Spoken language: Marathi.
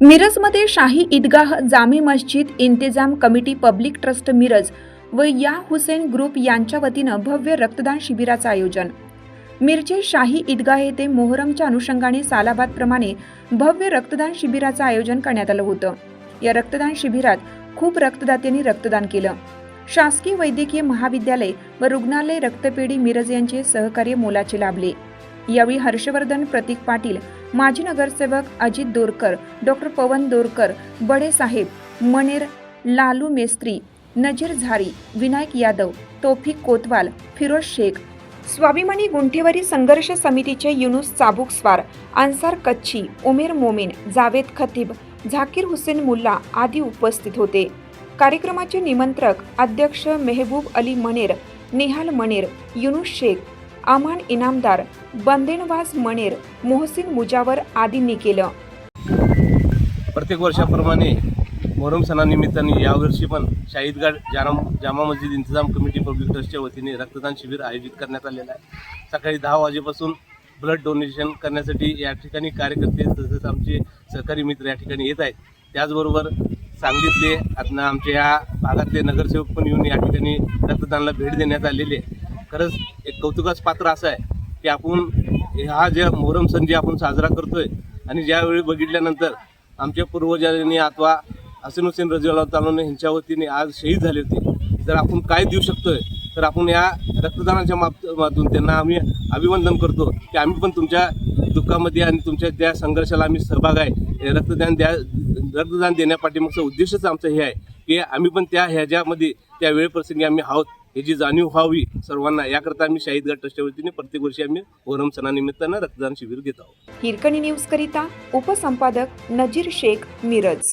मिरजमध्ये शाही ईदगाह जामी मस्जिद इंतजाम कमिटी पब्लिक ट्रस्ट मिरज व या हुसेन ग्रुप यांच्या वतीनं भव्य रक्तदान शिबिराचं आयोजन. मिरची शाही ईदगाह येथे मोहरमच्या अनुषंगाने सालाबादप्रमाणे भव्य रक्तदान शिबिराचं आयोजन करण्यात आलं होतं. या रक्तदान शिबिरात खूप रक्तदात्यांनी रक्तदान केलं. शासकीय वैद्यकीय महाविद्यालय व रुग्णालय रक्तपेढी मिरज यांचे सहकार्य मोलाचे लाभले. यावेळी हर्षवर्धन प्रतीक पाटील माजी नगरसेवक अजित दोरकर डॉक्टर पवन दोरकर बडे साहेब मनेर लालू मेस्त्री नजीर झारी विनायक यादव तौफिक कोतवाल फिरोज शेख स्वाभिमानी गुंठेवारी संघर्ष समितीचे युनुस चाबुक स्वार अन्सार कच्छी उमेर मोमीन जावेद खतीब झाकीर हुसेन मुल्ला आदी उपस्थित होते. कार्यक्रमाचे निमंत्रक अध्यक्ष मेहबूब अली मनेर नेहाल मनेर युनुस शेख अमान इनामदार बंदेनवाज मनेर मोहसिन मुजावर आदींनी केलं. प्रत्येक वर्षाप्रमाणे मोहरम सणानिमित्ताने यावर्षी पण शाहीदगाड जाम जामा मस्जिद इंतजाम कमिटी पब्लिक ट्रस्टच्या वतीने रक्तदान शिबिर आयोजित करण्यात आलेलं आहे. सकाळी दहा वाजेपासून ब्लड डोनेशन करण्यासाठी या ठिकाणी कार्यकर्ते तसेच आमचे सहकारी मित्र या ठिकाणी येत आहेत. त्याचबरोबर सांगलीतले आता आमच्या या भागातले नगरसेवक पण येऊन या ठिकाणी रक्तदानाला भेट देण्यात आलेली आहे. खरंच एक कौतुकास पात्र असं आहे की आपण हा ज्या मोहरम सण जे आपण साजरा करतोय आणि ज्यावेळी बघितल्यानंतर आमच्या पूर्वजांनी अथवा हसन हुसेन रजिवाला तालोने यांच्या वतीने आज शहीद झाले होते. तर आपण काय देऊ शकतोय तर आपण या रक्तदानाच्या माध्यमातून त्यांना आम्ही अभिवंदन करतो की आम्ही पण तुमच्या दुःखामध्ये आणि तुमच्या त्या संघर्षाला आम्ही सहभाग आहे. रक्तदान द्या रक्तदान देण्यापाठीमागचा उद्देशच आमचं हे आहे की आम्ही पण त्या ह्याच्यामध्ये त्या वेळप्रसंगी आम्ही आहोत. याची जाणीव व्हावी सर्वांना याकरता आम्ही शाहीदगड ट्रस्टच्या वतीने प्रत्येक वर्षी आम्ही ओरम सणानिमित्तानं रक्तदान शिबिर घेत आहोत. हिरकणी न्यूज करिता उपसंपादक नजीर शेख मिरज.